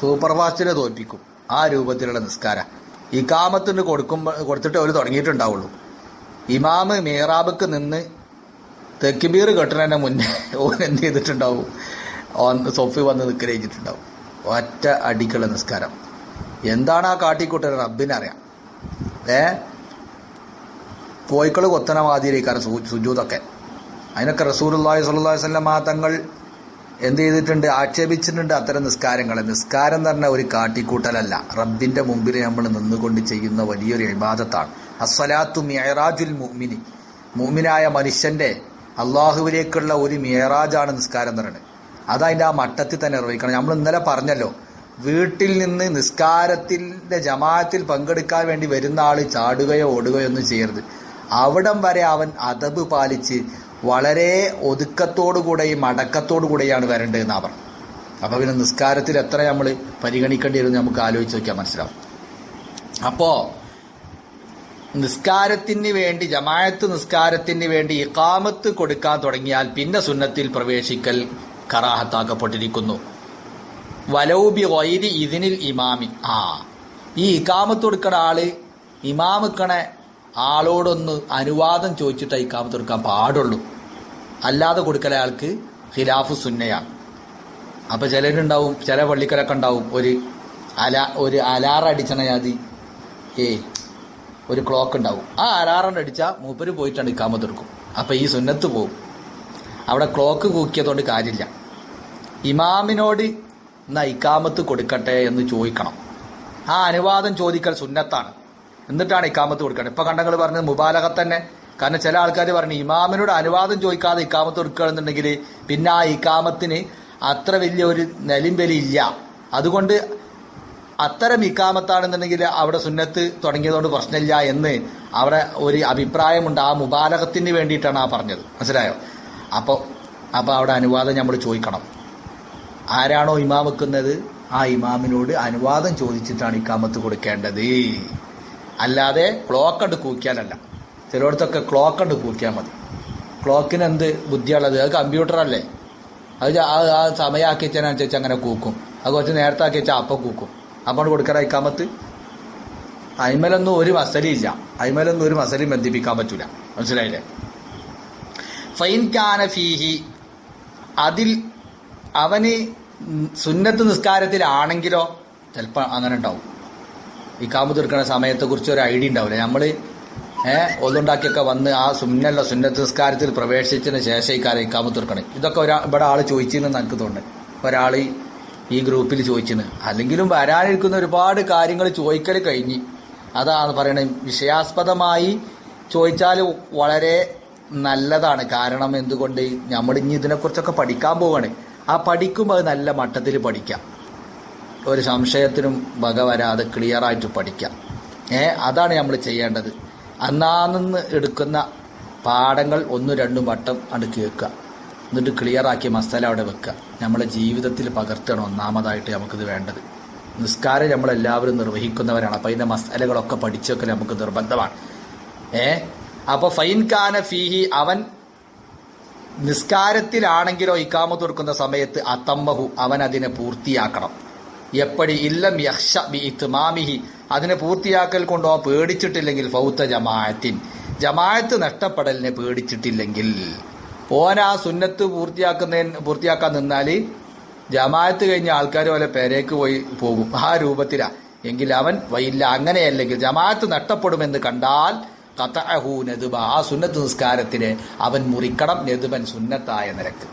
സൂപ്പർ ഫാസ്റ്റിനെ തോൽപ്പിക്കും. ആ രൂപത്തിലുള്ള നിസ്കാരം. കാമത്തിന് കൊടുക്കുമ്പോൾ കൊടുത്തിട്ട് അവർ തുടങ്ങിയിട്ടുണ്ടാവുള്ളൂ. ഇമാമ് മീറാബക്ക് നിന്ന് തെക്കിബീർ കെട്ടുന്നതിന്റെ മുന്നേ ഓൻ എന്ത് ചെയ്തിട്ടുണ്ടാവും? ഓൻ സൊഫി വന്ന് നിൽക്കലേച്ചിട്ടുണ്ടാവും ഒറ്റ അടിക്കുള്ള നിസ്കാരം. എന്താണ് ആ കാട്ടിക്കൂട്ടൽ റബ്ബിനറിയാം. ഏ? കോയിക്കൾ കൊത്തന മാതിരിക്കാരൻ സുജൂതൊക്കെ. അതിനൊക്കെ റസൂലുള്ളാഹി സ്വല്ലല്ലാഹി അലൈഹി വസല്ലം തങ്ങൾ എന്ത് ചെയ്തിട്ടുണ്ട്? ആക്ഷേപിച്ചിട്ടുണ്ട് അത്തരം നിസ്കാരങ്ങളെ. നിസ്കാരം എന്ന് പറഞ്ഞാൽ ഒരു കാട്ടിക്കൂട്ടലല്ല. റബ്ബിന്റെ മുമ്പിൽ നമ്മൾ നിന്നുകൊണ്ട് ചെയ്യുന്ന വലിയൊരു ഇബാദത്താണ്. അസ്വലാത്തു മിയറാജുൽ മുഅ്മിനി. മുഅ്മിനായ മനുഷ്യന്റെ അള്ളാഹുവിലേക്കുള്ള ഒരു മിയറാജാണ് നിസ്കാരം എന്ന് പറയുന്നത്. അതതിന്റെ ആ മട്ടത്തിൽ തന്നെ നിർവഹിക്കണം. നമ്മൾ ഇന്നലെ പറഞ്ഞല്ലോ വീട്ടിൽ നിന്ന് നിസ്കാരത്തിന്റെ ജമാഅത്തിൽ പങ്കെടുക്കാൻ വേണ്ടി വരുന്ന ആൾ ചാടുകയോ ഓടുകയോ ഒന്നും ചെയ്യരുത്. അവിടം വരെ അവൻ അതബ് പാലിച്ച് വളരെ ഒതുക്കത്തോടുകൂടെയും അടക്കത്തോടുകൂടെയാണ് വരേണ്ടത് എന്നാ പറഞ്ഞു അപ്പൊ പിന്നെ നിസ്കാരത്തിൽ എത്ര നമ്മൾ പരിഗണിക്കേണ്ടി വരും നമുക്ക് ആലോചിച്ച് നോക്കിയാൽ മനസ്സിലാവും. അപ്പോ നിസ്കാരത്തിന് വേണ്ടി ജമായത്ത് നിസ്കാരത്തിന് വേണ്ടി ഇക്കാമത്ത് കൊടുക്കാൻ തുടങ്ങിയാൽ പിന്നെ സുന്നത്തിൽ പ്രവേശിക്കൽ കറാഹത്താക്കപ്പെട്ടിരിക്കുന്നു. വലൗബി വൈരി ഇതിനിൽ ഇമാമി. ആ ഈ ഇക്കാമത്ത് കൊടുക്കണ ആൾ ഇമാമിക്കണ ആളോടൊന്ന് അനുവാദം ചോദിച്ചിട്ട് ഇക്കാമത്ത് കൊടുക്കാൻ പാടുള്ളൂ. അല്ലാതെ കൊടുക്കല അയാൾക്ക് ഖിലാഫു സുന്നയാണ് അപ്പൊ ചിലരുണ്ടാവും ചില പള്ളിക്കലൊക്കെ ഉണ്ടാവും ഒരു അല ഒരു അലാറടിച്ചണ ജാതി. ഏ ഒരു ക്ലോക്ക് ഉണ്ടാവും. ആ അലാറണ്ട് അടിച്ചാൽ മൂപ്പര് പോയിട്ടാണ് ഇക്കാമത്ത് എടുക്കും അപ്പൊ ഈ സുന്നത്ത് പോവും. അവിടെ ക്ലോക്ക് കൂക്കിയതുകൊണ്ട് കാര്യമില്ല. ഇമാമിനോട് എന്നാ ഇക്കാമത്ത് കൊടുക്കട്ടെ എന്ന് ചോദിക്കണം. ആ അനുവാദം ചോദിക്കൽ സുന്നത്താണ്. എന്നിട്ടാണ് ഇക്കാമത്ത് കൊടുക്കുന്നത് ഇപ്പൊ കണ്ടങ്ങൾ പറഞ്ഞത് മുബാലക തന്നെ. കാരണം ചില ആൾക്കാർ പറഞ്ഞു ഇമാമിനോട് അനുവാദം ചോദിക്കാതെ ഇക്കാമത്ത് കൊടുക്കുകയാണെന്നുണ്ടെങ്കിൽ പിന്നെ ആ ഇക്കാമത്തിന് അത്ര വലിയ ഒരു നെലിംബലി ഇല്ല അതുകൊണ്ട് അത്തരം ഇക്കാമത്താണെന്നുണ്ടെങ്കിൽ അവിടെ സുന്നത്ത് തുടങ്ങിയതുകൊണ്ട് പ്രശ്നമില്ല എന്ന് അവിടെ ഒരു അഭിപ്രായമുണ്ട്. ആ മുബാലകത്തിന് വേണ്ടിയിട്ടാണ് ആ പറഞ്ഞത്. മനസ്സിലായോ? അപ്പോൾ അപ്പോൾ അവിടെ അനുവാദം നമ്മൾ ചോദിക്കണം. ആരാണോ ഇമാം വെക്കുന്നത്? ആ ഇമാമിനോട് അനുവാദം ചോദിച്ചിട്ടാണ് ഇക്കാമത്ത് കൊടുക്കേണ്ടത്. അല്ലാതെ ക്ലോക്ക് കണ്ട് കൂക്കിയാലല്ല. ചിലയിടത്തൊക്കെ ക്ലോക്ക് കണ്ട് കൂക്കിയാൽ മതി. ക്ലോക്കിന് എന്ത് ബുദ്ധിയുള്ളത്? അത് കമ്പ്യൂട്ടർ അല്ലേ അത് ആ സമയമാക്കി വെച്ചതിനനുസരിച്ച് അങ്ങനെ കൂക്കും. അത് കുറച്ച് നേരത്തെ ആക്കി വെച്ചാൽ അപ്പം കൂക്കും. അപ്പോൾ കൊടുക്കണ ഇക്കാമത്ത് അയിമലൊന്നും ഒരു മസലിയില്ല അയിമലൊന്നും ഒരു മസലിയും ബന്ധിപ്പിക്കാൻ പറ്റില്ല മനസ്സിലായില്ലേ? ഫൈൻ കാന ഫീഹി. അതിൽ അവന് സുന്നത്ത് നിസ്കാരത്തിലാണെങ്കിലോ ചിലപ്പോൾ അങ്ങനെ ഉണ്ടാവും. ഈ കാമ്പ് തീർക്കുന്ന സമയത്തെ കുറിച്ച് ഒരു ഐഡിയ ഉണ്ടാവില്ല. നമ്മൾ ഏഹ് ഒന്നുണ്ടാക്കിയൊക്കെ വന്ന് ആ സുന്നല്ല സുന്നത്ത് നിസ്കാരത്തിൽ പ്രവേശിച്ചതിന് ശേഷം ഈ കാലം ഇക്കാമത്ത് തീർക്കണം. ഇതൊക്കെ ഒരാ ഇവിടെ ആൾ ചോദിച്ചിരുന്നു എനിക്ക് തോന്നുന്നത് ഒരാൾ ഈ ഗ്രൂപ്പിൽ ചോദിച്ചിന് അല്ലെങ്കിലും വരാനിരിക്കുന്ന ഒരുപാട് കാര്യങ്ങൾ ചോദിക്കൽ കഴിഞ്ഞ്. അതാണ് പറയണത് വിഷയാസ്പദമായി ചോദിച്ചാൽ വളരെ നല്ലതാണ്. കാരണം എന്തുകൊണ്ട്? നമ്മൾ ഇനി ഇതിനെക്കുറിച്ചൊക്കെ പഠിക്കാൻ പോവാണ്. ആ പഠിക്കുമ്പോൾ അത് നല്ല മട്ടത്തിൽ പഠിക്കാം. ഒരു സംശയത്തിനും വക വരാതെ ക്ലിയറായിട്ട് പഠിക്കാം. ഏ അതാണ് നമ്മൾ ചെയ്യേണ്ടത്. അന്നാന്ന് എടുക്കുന്ന പാഠങ്ങൾ ഒന്ന് രണ്ടും വട്ടം അത് കേൾക്കുക. എന്നിട്ട് ക്ലിയറാക്കി മസാല അവിടെ വെക്കുക. നമ്മളെ ജീവിതത്തിൽ പകർത്തണം ഒന്നാമതായിട്ട് നമുക്കിത് വേണ്ടത്. നിസ്കാരം നമ്മളെല്ലാവരും നിർവഹിക്കുന്നവരാണ്. അപ്പം അതിന്റെ മസാലകളൊക്കെ പഠിച്ചൊക്കെ നമുക്ക് നിർബന്ധമാണ്. ഏ അപ്പോൾ ഫൈൻ കാന ഫീഹി അവൻ നിസ്കാരത്തിലാണെങ്കിലോ ഇക്കാമ കൊടുക്കുന്ന സമയത്ത് അത്തമ്മഹു അവൻ അതിനെ പൂർത്തിയാക്കണം. എപ്പടി ഇല്ലം യക്ഷ ബി ഇത്മാമിഹി. അതിനെ പൂർത്തിയാക്കൽ കൊണ്ടോ പേടിച്ചിട്ടില്ലെങ്കിൽ ഫൗത്ത ജമാഅത്തിൻ. ജമാഅത്ത് നഷ്ടപ്പെടലിനെ പേടിച്ചിട്ടില്ലെങ്കിൽ. ആ സുന്നത്ത് പൂർത്തിയാക്കുന്നതിന് പൂർത്തിയാക്കാൻ നിന്നാൽ ജമാഅത്ത് കഴിഞ്ഞ ആൾക്കാർ പോലെ പേരേക്ക് പോയി പോകും. ആ രൂപത്തിലാ. എങ്കിൽ അവൻ വയ്യില്ല അങ്ങനെയല്ലെങ്കിൽ ജമാഅത്ത് നഷ്ടപ്പെടുമെന്ന് കണ്ടാൽ കഥഹു നെതുബ ആ സുന്നത്ത് നിസ്കാരത്തിന് അവൻ മുറിക്കണം നെതുബൻ സുന്നത്തായ നിരക്ക്.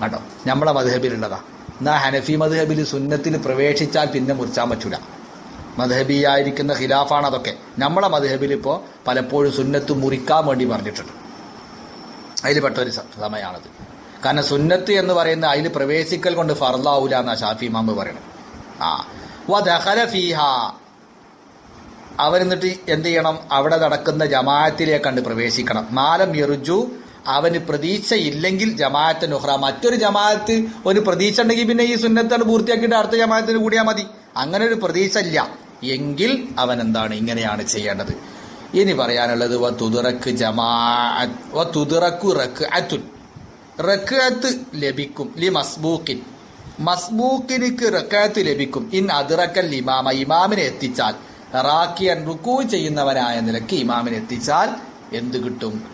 കേട്ടോ നമ്മളെ മധുഹബിലുള്ളതാ എന്നാ ഹനഫി മദ്ഹബിൽ സുന്നത്തിൽ പ്രവേശിച്ചാൽ പിന്നെ മുറിച്ചാൻ പറ്റൂല. മദ്ഹബിയായിരിക്കുന്ന ഖിലാഫാണ് അതൊക്കെ. നമ്മളെ മദ്ഹബിൽ ഇപ്പോൾ പലപ്പോഴും സുന്നത്ത് മുറിക്കാൻ വേണ്ടി പറഞ്ഞിട്ടുണ്ട്. അതിൽ പെട്ടൊരു സമയമാണത്. കാരണം സുന്നത്ത് എന്ന് പറയുന്ന അതിൽ പ്രവേശിക്കൽ കൊണ്ട് ഫർലാവൂല എന്നാ ഷാഫി മാമ്പ് പറയണത്. ആ. വ ദഖല ഫീഹ. അവരെന്നിട്ട് എന്ത് ചെയ്യണം? അവിടെ നടക്കുന്ന ജമാഅത്തിലേക്ക് കണ്ട് പ്രവേശിക്കണം. മാലം എറുജു അവന് പ്രതീക്ഷയില്ലെങ്കിൽ ജമാഅത്ത് ഉഹ്റ മറ്റൊരു ജമാഅത്ത് ഒരു പ്രതീക്ഷ ഉണ്ടെങ്കിൽ പിന്നെ ഈ സുന്നത്താണ് പൂർത്തിയാക്കിയിട്ട് അടുത്ത ജമാഅത്തിന് കൂടിയാൽ മതി. അങ്ങനെ ഒരു പ്രതീക്ഷ ഇല്ല. എങ്കിൽ അവൻ എന്താണ്? ഇങ്ങനെയാണ് ചെയ്യേണ്ടത്. ഇനി പറയാനുള്ളത് വ തുതുറക്ക് ജമാ വ തുതിറക്കു റക്ക് അത്തുൻ റക്കാത്ത് ലഭിക്കും. ലി മസ്ബൂക്കിൻ മസ്ബൂക്കിനിക്ക് റക്കാത്ത് ലഭിക്കും. ഇൻ അതിറക്കൽ ഇമാമ. ഇമാമിനെ എത്തിച്ചാൽ റാക്കിയൻ റുക്കൂ ചെയ്യുന്നവനായ നിലയ്ക്ക് ഇമാമിനെ എത്തിച്ചാൽ എന്ത് കിട്ടും?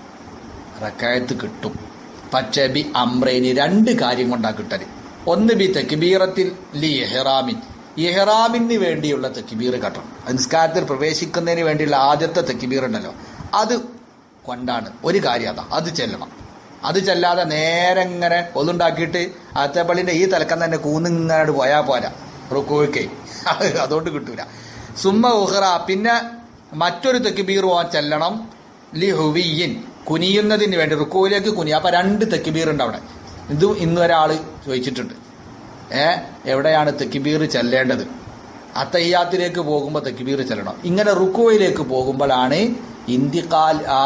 റക്കായത്ത് കിട്ടും. പക്ഷേ ബി അമ്രൈനി രണ്ട് കാര്യം കൊണ്ടാ കിട്ടൽ. ഒന്ന് ബി തെക്കിബീറത്തിൽ ലി എഹ്റാമിൻ. ഇഹ്റാമിന് വേണ്ടിയുള്ള തെക്കിബീർ കട്ടണം. നിസ്കാരത്തിൽ പ്രവേശിക്കുന്നതിന് വേണ്ടിയുള്ള ആദ്യത്തെ തെക്കിബീർ ഉണ്ടല്ലോ. അത് കൊണ്ടാണ്. ഒരു കാര്യം അതാ. അത് ചെല്ലണം. അത് ചെല്ലാതെ നേരെ ഇങ്ങനെ ഒന്നുണ്ടാക്കിയിട്ട് പള്ളിന്റെ ഈ തലക്കം തന്നെ കൂന്നിങ്ങനോട് പോയാൽ പോരാ. റുക്കോയ്ക്കേ. അതുകൊണ്ട് കിട്ടൂല. സുമ്മ ഉഹ്റ. പിന്നെ മറ്റൊരു തെക്കിബീർ പോകാൻ ചെല്ലണം. ലി ഹുവിയിൻ കുനിയുന്നതിന് വേണ്ടി റുക്കോയിലേക്ക് കുനി അപ്പൊ രണ്ട് തെക്കിബീർ ഉണ്ട് അവിടെ. ഇതും ഇന്ന് ഒരാൾ ചോദിച്ചിട്ടുണ്ട്. ഏ എവിടെയാണ് തെക്കിബീർ ചെല്ലേണ്ടത്? അത്തയ്യാത്തിലേക്ക് പോകുമ്പോൾ തെക്കിബീർ ചെല്ലണം. ഇങ്ങനെ റുക്കോയിലേക്ക് പോകുമ്പോഴാണ് ഇന്ത്യക്കാൽ ആ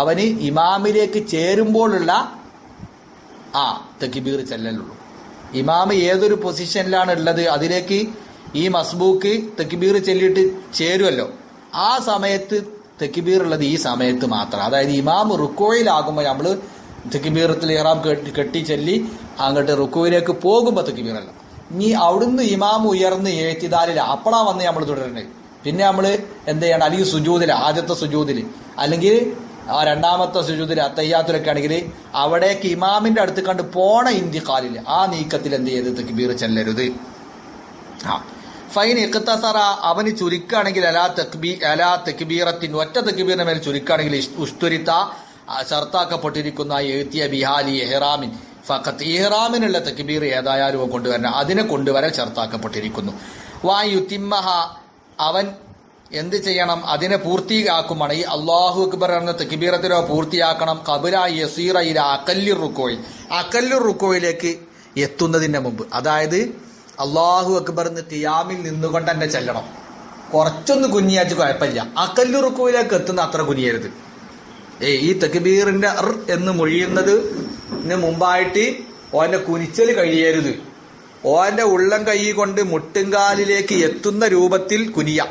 അവന് ഇമാമിലേക്ക് ചേരുമ്പോഴുള്ള ആ തെക്കിബീർ ചെല്ലലുള്ളൂ. ഇമാമ് ഏതൊരു പൊസിഷനിലാണ് ഉള്ളത് അതിലേക്ക് ഈ മസ്ബൂക്ക് തെക്കിബീർ ചെല്ലിയിട്ട് ചേരുമല്ലോ ആ സമയത്ത് തെക്കിബീർ ഉള്ളത് ഈ സമയത്ത് മാത്രം. അതായത് ഇമാം റുക്കോയിലാകുമ്പോൾ നമ്മൾ തെക്കിബീറത്തിൽ ഇഹ്റാം കെട്ടി കെട്ടി ചെല്ലി അങ്ങോട്ട് റുക്കോയിലേക്ക് പോകുമ്പോൾ തെക്കിബീറല്ല. ഇനി അവിടുന്ന് ഇമാം ഉയർന്ന് ഏറ്റിദാലില്ല അപ്പളാ വന്ന് നമ്മൾ തുടരണേ പിന്നെ നമ്മൾ എന്ത് ചെയ്യണം? അല്ലെങ്കിൽ സുജൂതിൽ ആദ്യത്തെ സുജൂതിൽ അല്ലെങ്കിൽ ആ രണ്ടാമത്തെ സുജൂതിൽ അത്തയ്യാത്തിലൊക്കെ ആണെങ്കിൽ അവിടേക്ക് ഇമാമിന്റെ അടുത്ത് കണ്ട് പോണ ഇന്ത്യക്കാലിൽ ആ നീക്കത്തിൽ എന്ത് ചെയ്ത് തെക്കിബീർ ചെല്ലരുത്? ആ. ഫൈൻ ഇഖ്തസറ അവന് ചുരുക്കുകയാണെങ്കിൽ അലാ തക്ബീ അലാ തക്ബീറത്തിൻ ഒറ്റ തെക്ബീറിന്റെ മേൽ ചുരുക്കുകയാണെങ്കിൽ ഉസ്തുരിത ഷർത്താക്കപ്പെട്ടിരിക്കുന്ന എഴുത്തിയ ബിഹാലി എഹ്റാമിൻ ഫഖത്ത് ഇഹ്റാമിനുള്ള തക്ബീർ ഏതായാലും കൊണ്ടുവരണം. അതിനെ കൊണ്ടുവരാൻ ഷർത്താക്കപ്പെട്ടിരിക്കുന്നു. വായുത്തിമ്മഹ അവൻ എന്ത് ചെയ്യണം? അതിനെ പൂർത്തിയാക്കുമാണ് ഈ അള്ളാഹു അക്ബർ എന്ന തെക്കിബീറത്തിനോ പൂർത്തിയാക്കണം. കബുല യസീറയിലെ അക്കല്ലു റുക്കോയിൽ. അക്കല്ലി റുക്കോയിലേക്ക് എത്തുന്നതിന് മുമ്പ്. അതായത് അള്ളാഹു അക്ബർ എന്ന് തിയാമിൽ നിന്നുകൊണ്ട് തന്നെ ചെല്ലണം. കുറച്ചൊന്ന് കുഞ്ഞിയാച്ച് കുഴപ്പമില്ല. അക്കല്ലുറുക്കുവിലേക്ക് എത്തുന്ന അത്ര കുനിയരുത് ഏ ഈ തെക്കിബീറിന്റെ അർ എന്ന് മൊഴിയുന്നത് മുമ്പായിട്ട് ഓന്റെ കുനിച്ചൽ കഴിയരുത്. ഓന്റെ ഉള്ളം കൈ കൊണ്ട് മുട്ടുംകാലിലേക്ക് എത്തുന്ന രൂപത്തിൽ കുനിയ.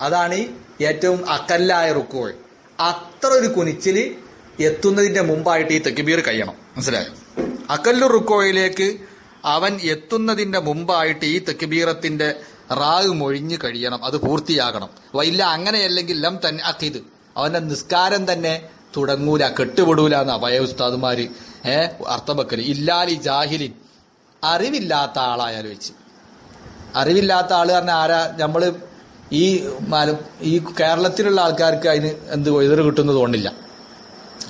അതാണ് ഏറ്റവും അക്കല്ലായ റുക്കുകൾ അത്ര ഒരു കുനിച്ചിൽ എത്തുന്നതിന്റെ മുമ്പായിട്ട് ഈ തെക്കുബീർ കഴിയണം. മനസ്സിലായോ? അക്കല്ലു റുക്കോയിലേക്ക് അവൻ എത്തുന്നതിന്റെ മുമ്പായിട്ട് ഈ തെക്കുബീറത്തിന്റെ റാഗ് മൊഴിഞ്ഞു കഴിയണം. അത് പൂർത്തിയാകണം. വൈല്ല അങ്ങനെയല്ലെങ്കിൽ ലം തന്നെ അക്കിത് അവന്റെ നിസ്കാരം തന്നെ തുടങ്ങൂല കെട്ടുപെടൂല എന്ന പയ ഉസ്താദുമാര് ഏ അർത്ഥം വെക്കൽ ഇല്ലാലി ജാഹിലിൻ. അറിവില്ലാത്ത ആളായാലും വെച്ച്. അറിവില്ലാത്ത ആൾ പറഞ്ഞാൽ ആരാ? നമ്മൾ ഈ മല ഈ കേരളത്തിലുള്ള ആൾക്കാർക്ക് അതിന് എന്ത് എതിർ കിട്ടുന്നത് തോന്നില്ല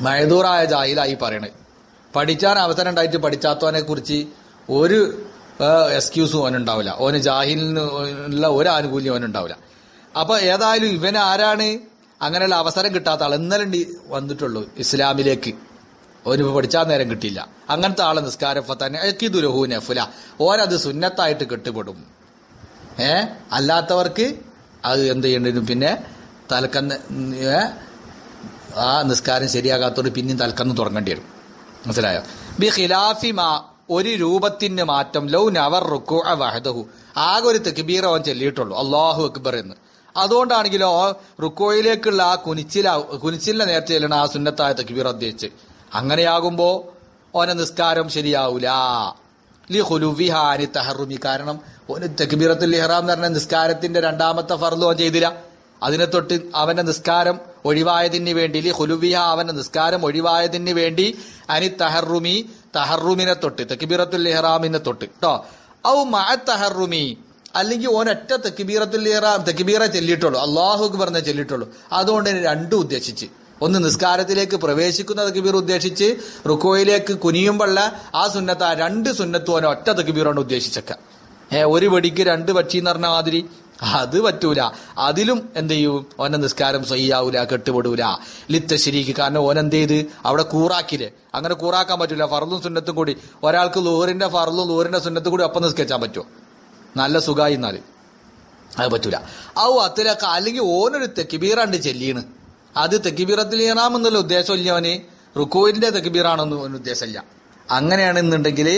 മഴദൂറായ ജാഹിലായി പറയണത് പഠിക്കാൻ അവസരം ഉണ്ടായിട്ട് പഠിച്ചാത്തവനെ കുറിച്ച് ഒരു എക്സ്ക്യൂസും ഓനുണ്ടാവില്ല ഓന് ജാഹിലിന് ഉള്ള ഒരു ആനുകൂല്യം ഓനുണ്ടാവില്ല അപ്പൊ ഏതായാലും ഇവൻ ആരാണ്? അങ്ങനെയുള്ള അവസരം കിട്ടാത്ത ആൾ ഇന്നലെ വന്നിട്ടുള്ളൂ ഇസ്ലാമിലേക്ക്. ഓന് പഠിച്ചാൽ നേരം കിട്ടിയില്ല. അങ്ങനത്തെ ആളെ നിസ്കാരം ഓനത് സുന്നത്തായിട്ട് കെട്ടുപെടും. ഏ? അല്ലാത്തവർക്ക് അത് എന്ത് ചെയ്യേണ്ടതിനും പിന്നെ തലക്കന്ന് ആ നിസ്കാരം ശരിയാകാത്തോട് പിന്നെയും തലക്കന്ന് തുടങ്ങേണ്ടി വരും. മനസ്സിലായോ? ബി ഖിലാഫി മാ ഒരു രൂപത്തിന് മാറ്റം. ലൗ നവർ റുക്കു വഹദഹു. ആകെ ഒരു തെക്കുബീർ അവൻ ചൊല്ലിയിട്ടുള്ളൂ. അള്ളാഹു അക്ബർ എന്ന്. അതുകൊണ്ടാണെങ്കിലോ റുക്കോയിലേക്കുള്ള ആ കുനിച്ചില കുനിച്ചിലിനെ നേരത്തെ ചെല്ലണ ആ സുന്നത്തായ തെക്കുബീർ അദ്ദേഹിച്ച് അങ്ങനെയാകുമ്പോ ഓനെ നിസ്കാരം ശരിയാവൂല. ലി ഹുലുവിഹാനി തഹറുമി. കാരണം ഓന് തെക്കുബീറത്തുൽ ഇഹ്റാം എന്ന് പറഞ്ഞ നിസ്കാരത്തിന്റെ രണ്ടാമത്തെ ഫർദ് ഓൻ ചെയ്തില്ല. അതിനെ തൊട്ട് അവന്റെ നിസ്കാരം ഒഴിവായതിന് വേണ്ടി ലി ഹുലുവിഹ അവന്റെ നിസ്കാരം ഒഴിവായതിന് വേണ്ടി അനി തഹറുമി തഹറുമിനെ തൊട്ട് തെക്കിബീറത്തുൽ ഇഹ്റാമിനെ തൊട്ട് കേട്ടോ ഔ മഅ തഹറുമി. അല്ലെങ്കിൽ ഓനൊറ്റ തെക്കിബീറത്തുൽ ഇഹ്റാം തെക്കിബീറെ ചെല്ലിയിട്ടുള്ളൂ. അള്ളാഹു പറഞ്ഞ ചെല്ലിയിട്ടുള്ളൂ. അതുകൊണ്ട് രണ്ടും ഉദ്ദേശിച്ച്. ഒന്ന് നിസ്കാരത്തിലേക്ക് പ്രവേശിക്കുന്ന തക്ബീർ ഉദ്ദേശിച്ച് റുക്കോയിലേക്ക് കുനിയുമ്പോള്ള ആ സുന്നത്ത് ആ രണ്ട് സുന്നത്തും ഒറ്റ തക്ബീറാണ് ഏഹ് ഏ ഒരു വെടിക്ക് രണ്ട് പക്ഷി എന്ന് പറഞ്ഞ മാതിരി. അത് പറ്റൂല. അതിലും എന്ത് ചെയ്യും? ഓനെ നിസ്കാരം സ്വയ്യാവൂല കെട്ടുപെടൂല. ലിത്ത ശരിക്ക് കാരണം ഓൻ എന്ത് ചെയ്ത്? അവിടെ കൂറാക്കില്ലേ അങ്ങനെ കൂറാക്കാൻ പറ്റൂല. ഫറലും സുന്നത്തും കൂടി. ഒരാൾക്ക് ലൂറിന്റെ ഫറലും ലൂറിന്റെ സുന്നത്തും കൂടി ഒപ്പം നിസ്കരിച്ചാൻ പറ്റുമോ നല്ല സുഖമായി എന്നാൽ അത് പറ്റൂല. ഔ അത്തിലൊക്കെ അല്ലെങ്കിൽ ഓനൊരു തെക്കിബീറാണ്ട് ചെല്ലീണ്. അത് തെക്കിബീറത്തിൽ എന്നുള്ള ഉദ്ദേശമില്ല അവന്? റുക്കോയിന്റെ തെക്കിബീറാണെന്ന് ഉദ്ദേശമില്ല അങ്ങനെയാണെന്നുണ്ടെങ്കിൽ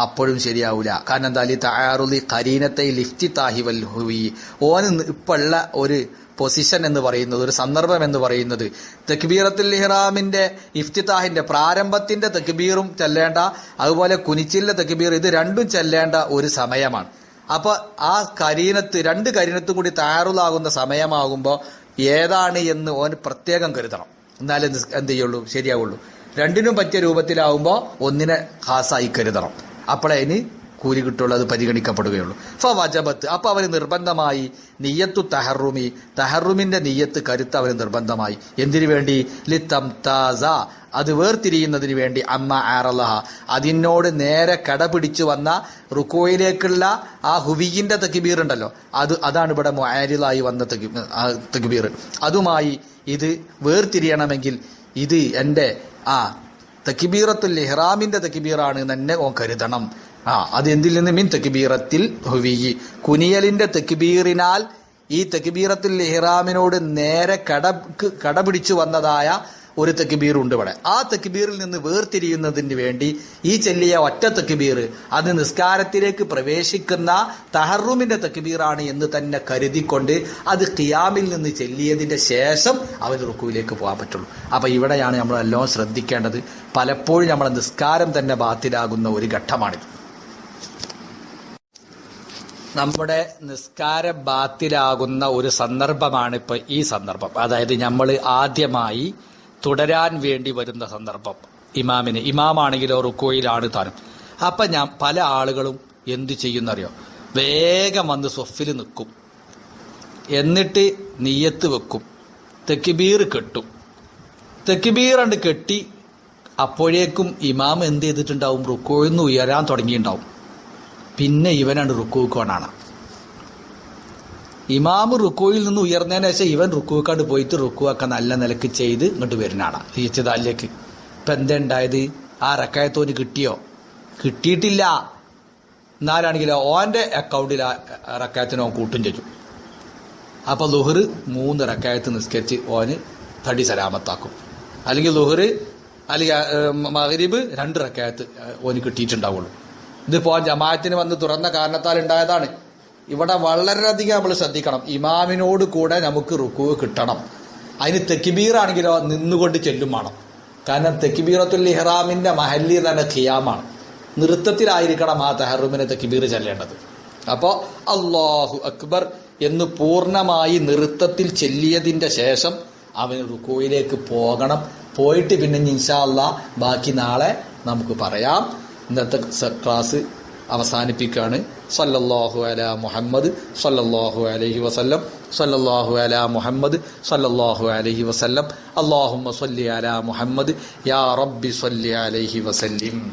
അപ്പോഴും ശരിയാവില്ല കാരണം എന്താ? അലി തയ്യാറുലി കരീനത്തെ ലിഫ്റ്റി താഹിവൽ ഹുവി. ഓന് ഇപ്പോഴുള്ള ഒരു പൊസിഷൻ എന്ന് പറയുന്നത് ഒരു സന്ദർഭം എന്ന് പറയുന്നത് തെക്ബീറത്തുൽ ഇഹ്റാമിന്റെ ഇഫ്തിത്താഹിന്റെ പ്രാരംഭത്തിന്റെ തെക്ബീറും ചെല്ലേണ്ട അതുപോലെ കുനിച്ചിലെ തെക്ബീർ ഇത് രണ്ടും ചെല്ലേണ്ട ഒരു സമയമാണ്. അപ്പൊ ആ കരീനത്ത് രണ്ട് കരീനത്തും കൂടി തയ്യാറുള്ളാകുന്ന സമയമാകുമ്പോൾ ഏതാണ് എന്ന് ഓൻ പ്രത്യേകം കരുതണം. എന്നാലേ എന്ത് ചെയ്യുള്ളൂ? ശരിയാവുള്ളൂ. രണ്ടിനും പറ്റിയ രൂപത്തിലാവുമ്പോൾ ഒന്നിനെ ഖാസായി കരുതണം. അപ്പോഴേ അതിന് കൂലി കിട്ടുള്ളൂ അത് പരിഗണിക്കപ്പെടുകയുള്ളൂ. ഫ വജബത്ത് അപ്പോൾ അവന് നിർബന്ധമായി നിയ്യത്തു തഹറുമി തഹറുമിന്റെ നിയ്യത്ത് കരുത്ത് അവന് നിർബന്ധമായി. എന്തിനു വേണ്ടി? ലിത്തം താസ അത് വേർതിരിയുന്നതിന് വേണ്ടി. അമ്മ ആറലഹ അതിനോട് നേരെ കടപിടിച്ചു വന്ന റുക്കോയിലേക്കുള്ള ആ ഹുവിയിന്റെ തക്കിബീർ ഉണ്ടല്ലോ അത് അതാണ് ഇവിടെ മൊയരിലായി വന്ന ആ അതുമായി ഇത് വേർതിരിയണമെങ്കിൽ ഇത് എന്റെ ആ തക്കിബീറത്തുൽ ഇഹ്റാമിന്റെ തക്കിബീറാണ് തന്നെ ഓ കരുതണം. ആ അത് എന്തിൽ നിന്ന്? മീൻ തക്കിബീറത്തിൽ ഹുവിയി കുനിയലിന്റെ തക്കിബീറിനാൽ ഈ തക്കിബീറത്തുൽ ഇഹ്റാമിനോട് നേരെ കട കടപിടിച്ചു വന്നതായ ഒരു തെക്കുബീറുണ്ട് ഇവിടെ. ആ തെക്കുബീറിൽ നിന്ന് വേർതിരിയുന്നതിന് വേണ്ടി ഈ ചെല്ലിയ ഒറ്റ തെക്കുബീർ അത് നിസ്കാരത്തിലേക്ക് പ്രവേശിക്കുന്ന തഹറൂമിന്റെ തെക്കുബീറാണ് എന്ന് തന്നെ കരുതിക്കൊണ്ട് അത് ഖിയാമിൽ നിന്ന് ചെല്ലിയതിന്റെ ശേഷം അവൻ റുക്കുവിലേക്ക് പോകാൻ പറ്റുള്ളൂ. അപ്പൊ ഇവിടെയാണ് നമ്മൾ എല്ലാം ശ്രദ്ധിക്കേണ്ടത്. പലപ്പോഴും നമ്മളെ നിസ്കാരം തന്നെ ബാത്തിലാകുന്ന ഒരു ഘട്ടമാണിത്. നമ്മുടെ നിസ്കാര ബാത്തിലാകുന്ന ഒരു സന്ദർഭമാണ് ഇപ്പൊ ഈ സന്ദർഭം. അതായത് നമ്മൾ ആദ്യമായി തുടരാൻ വേണ്ടി വരുന്ന സന്ദർഭം. ഇമാമിന് ഇമാമാണെങ്കിലോ റുക്കോയിലാണ് താനും അപ്പൊ ഞാൻ പല ആളുകളും എന്ത് ചെയ്യുന്നറിയോ? വേഗം വന്ന് സൊഫിൽ നിൽക്കും. എന്നിട്ട് നീയത്ത് വെക്കും. തെക്കിബീർ കെട്ടും. തെക്കിബീർ കണ്ട് കെട്ടി അപ്പോഴേക്കും ഇമാം എന്ത് ചെയ്തിട്ടുണ്ടാവും? റുക്കോയിൽ നിന്ന് ഉയരാൻ തുടങ്ങിയിട്ടുണ്ടാവും. പിന്നെ ഇവനാണ് റുക്കൂക്കോണാണ് ഇമാമ് റുക്കുവിൽ നിന്ന് ഉയർന്നതിന് ശേഷം ഇവൻ റുക്കുവക്കാണ്ട് പോയിട്ട് റുക്കുവൊക്കെ നല്ല നിലയ്ക്ക് ചെയ്ത് ഇങ്ങോട്ട് വരുന്നതാണ്. ഈച്ചതാലിലേക്ക് ഇപ്പൊ എന്താ ഉണ്ടായത്? ആ റക്കായത്തോന് കിട്ടിയോ? കിട്ടിയിട്ടില്ല. എന്നാലാണെങ്കിലോ ഓന്റെ അക്കൗണ്ടിൽ ആ റക്കായത്തിന് ഓൻ കൂട്ടും ചെയ്തു. അപ്പൊ ലുഹർ മൂന്ന് റക്കായത്ത് നിസ്കരിച്ച് ഓന് തടി സലാമത്താക്കും. അല്ലെങ്കിൽ ലുഹർ അല്ലെങ്കിൽ മഹരീബ് രണ്ട് റക്കായത്ത് ഓന് കിട്ടിയിട്ടുണ്ടാവുള്ളൂ. ഇതിപ്പോ ജമാഅത്തിന് വന്ന് തുറന്ന കാരണത്താൽ ഉണ്ടായതാണ്. ഇവിടെ വളരെയധികം നമ്മൾ ശ്രദ്ധിക്കണം. ഇമാമിനോട് കൂടെ നമുക്ക് റുക്കു കിട്ടണം. അതിന് തെക്കിബീറാണെങ്കിലോ നിന്നുകൊണ്ട് ചെല്ലും വേണം. കാരണം തെക്കിബീറത്തുൽ ഇഹ്റാമിന്റെ മഹല്ലി തന്നെ ഖിയാമാണ്. നൃത്തത്തിലായിരിക്കണം ആ തെഹറുമിനെ തെക്കിബീർ ചെല്ലേണ്ടത്. അപ്പോൾ അള്ളാഹു അക്ബർ എന്ന് പൂർണമായി നൃത്തത്തിൽ ചെല്ലിയതിന്റെ ശേഷം അവന് റുക്കോയിലേക്ക് പോകണം. പോയിട്ട് പിന്നെ ഇൻഷാ അല്ലാ ബാക്കി നാളെ നമുക്ക് പറയാം. ഇന്നത്തെ ക്ലാസ് അവസാനിപ്പിക്കുകയാണ്. സല്ലല്ലാഹു അല മുഹമ്മദ് സല്ലല്ലാഹു അലൈഹി വസല്ലം. സല്ലല്ലാഹു അല മുഹമ്മദ് സല്ലല്ലാഹു അലൈഹി വസല്ലം. അല്ലാഹുമ്മ സല്ലി അല മുഹമ്മദ്. യാ റബ്ബി സല്ലി അലൈഹി വസല്ലിം.